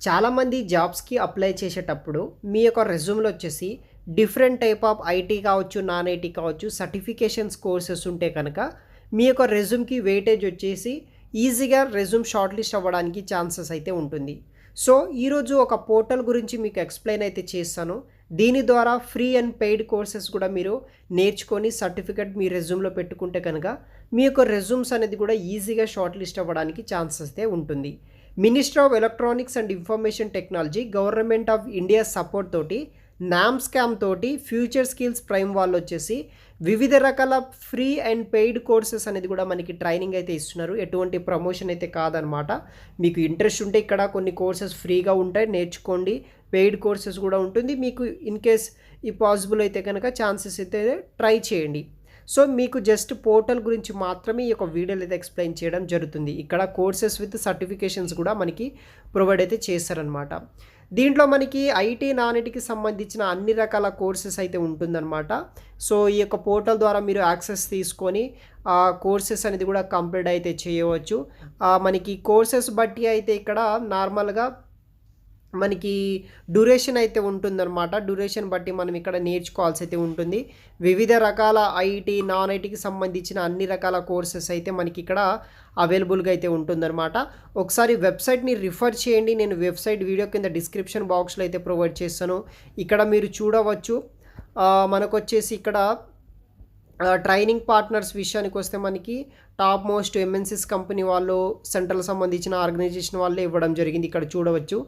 చాలామంది జాబ్స్కి అప్లై చేసేటప్పుడు మీ యొక్క రెజ్యూమ్లో వచ్చేసి డిఫరెంట్ టైప్ ఆఫ్ ఐటీ కావచ్చు నాన్ ఐటీ కావచ్చు సర్టిఫికేషన్స్ కోర్సెస్ ఉంటే కనుక మీ యొక్క రెజ్యూమ్కి వెయిటేజ్ వచ్చేసి ఈజీగా రెజ్యూమ్ షార్ట్ లిస్ట్ అవ్వడానికి ఛాన్సెస్ అయితే ఉంటుంది. సో ఈరోజు ఒక పోర్టల్ గురించి మీకు ఎక్స్ప్లెయిన్ అయితే చేస్తాను. దీని ద్వారా ఫ్రీ అండ్ పెయిడ్ కోర్సెస్ కూడా మీరు నేర్చుకొని సర్టిఫికెట్ మీ రెజ్యూమ్లో పెట్టుకుంటే కనుక మీ యొక్క రెజ్యూమ్స్ అనేది కూడా ఈజీగా షార్ట్ లిస్ట్ అవ్వడానికి ఛాన్సెస్ అయితే ఉంటుంది. Minister of electronics and information technology government of India support తోటి నామ్ స్కామ్ తోటి ఫ్యూచర్ స్కిల్స్ ప్రైమ్ వాళ్ళు వచ్చేసి వివిధ రకాల ఫ్రీ అండ్ పెయిడ్ కోర్సెస్ అనేది కూడా మనకి ట్రైనింగ్ అయితే ఇస్తున్నారు. ఎటువంటి ప్రమోషన్ అయితే కాదనమాట. మీకు ఇంట్రెస్ట్ ఉంటే ఇక్కడ కొన్ని కోర్సెస్ ఫ్రీగా ఉంటాయి. నేర్చుకోండి. పెయిడ్ కోర్సెస్ కూడా ఉంటుంది. మీకు ఇన్ కేస్ ఈ పాసిబుల్ అయితే కనుక ఛాన్సెస్ అయితే ట్రై చేయండి. సో మీకు జస్ట్ పోర్టల్ గురించి మాత్రమే ఈ యొక్క వీడియోలు అయితే ఎక్స్ప్లెయిన్ చేయడం జరుగుతుంది. ఇక్కడ కోర్సెస్ విత్ సర్టిఫికేషన్స్ కూడా మనకి ప్రొవైడ్ అయితే చేస్తారనమాట దీంట్లో మనకి ఐటీ నాన్ ఐటీకి సంబంధించిన అన్ని రకాల కోర్సెస్ అయితే ఉంటుందన్నమాట. సో ఈ యొక్క పోర్టల్ ద్వారా మీరు యాక్సెస్ తీసుకొని ఆ కోర్సెస్ అనేది కూడా కంప్లీట్ అయితే చేయవచ్చు. మనకి కోర్సెస్ బట్టి అయితే ఇక్కడ నార్మల్గా మనకి డ్యూరేషన్ అయితే ఉంటుందన్నమాట. డ్యూరేషన్ బట్టి మనం ఇక్కడ నేర్చుకోవాల్సి అయితే ఉంటుంది. వివిధ రకాల ఐటీ నాన్ ఐటీకి సంబంధించిన అన్ని రకాల కోర్సెస్ అయితే మనకి ఇక్కడ అవైలబుల్గా అయితే ఉంటుందన్నమాట. ఒకసారి వెబ్సైట్ని రిఫర్ చేయండి. నేను వెబ్సైట్ వీడియో కింద డిస్క్రిప్షన్ బాక్స్లో అయితే ప్రొవైడ్ చేస్తాను. ఇక్కడ మీరు చూడవచ్చు. మనకు వచ్చేసి ఇక్కడ ట్రైనింగ్ పార్ట్నర్స్ విషయానికి వస్తే మనకి టాప్ మోస్ట్ ఎంఎన్సిస్ కంపెనీ వాళ్ళు సెంట్రల్ సంబంధించిన ఆర్గనైజేషన్ వాళ్ళే ఇవ్వడం జరిగింది ఇక్కడ చూడవచ్చు.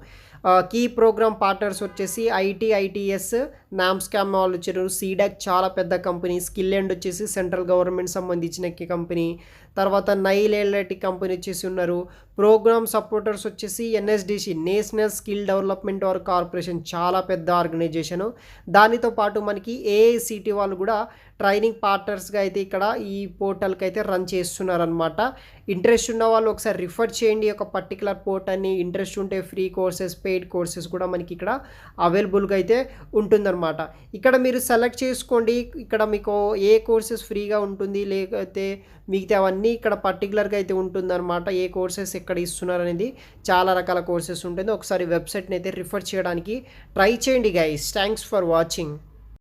కీ ప్రోగ్రామ్ పార్ట్నర్స్ వచ్చేసి ఐటీ ఐటీఎస్ నామ్స్కామ్ వాళ్ళు వచ్చారు. సీడాక్ చాలా పెద్ద కంపెనీ స్కిల్ అండ్ వచ్చేసి సెంట్రల్ గవర్నమెంట్ సంబంధించిన కంపెనీ. తర్వాత నైల్ ఎల్ఐటి కంపెనీ వచ్చేసి ఉన్నారు. ప్రోగ్రామ్ సపోర్టర్స్ వచ్చేసి NSDC national skill development or corporation చాలా పెద్ద ఆర్గనైజేషను. దానితో పాటు మనకి ఏఐసిటి వాళ్ళు కూడా ట్రైనింగ్ పార్ట్నర్స్గా అయితే ఇక్కడ ఈ పోర్టల్కి అయితే రన్ చేస్తున్నారనమాట ఇంట్రెస్ట్ ఉన్న వాళ్ళు ఒకసారి రిఫర్ చేయండి ఒక పర్టికులర్ పోర్ట్ అని. ఇంట్రెస్ట్ ఉంటే ఫ్రీ కోర్సెస్ పెయిడ్ కోర్సెస్ కూడా మనకి ఇక్కడ అవైలబుల్గా అయితే ఉంటుందన్నమాట. ఇక్కడ మీరు సెలెక్ట్ చేసుకోండి. ఇక్కడ మీకు ఏ కోర్సెస్ ఫ్రీగా ఉంటుంది లేకపోతే మిగతా అవన్నీ ఇక్కడ పర్టికులర్గా అయితే ఉంటుందన్నమాట. ఏ కోర్సెస్ ఎక్కడ ఇస్తున్నారు అనేది చాలా రకాల కోర్సెస్ ఉంటుంది. ఒకసారి వెబ్సైట్ని అయితే రిఫర్ చేయడానికి ట్రై చేయండి గైస్ థ్యాంక్స్ ఫర్ వాచింగ్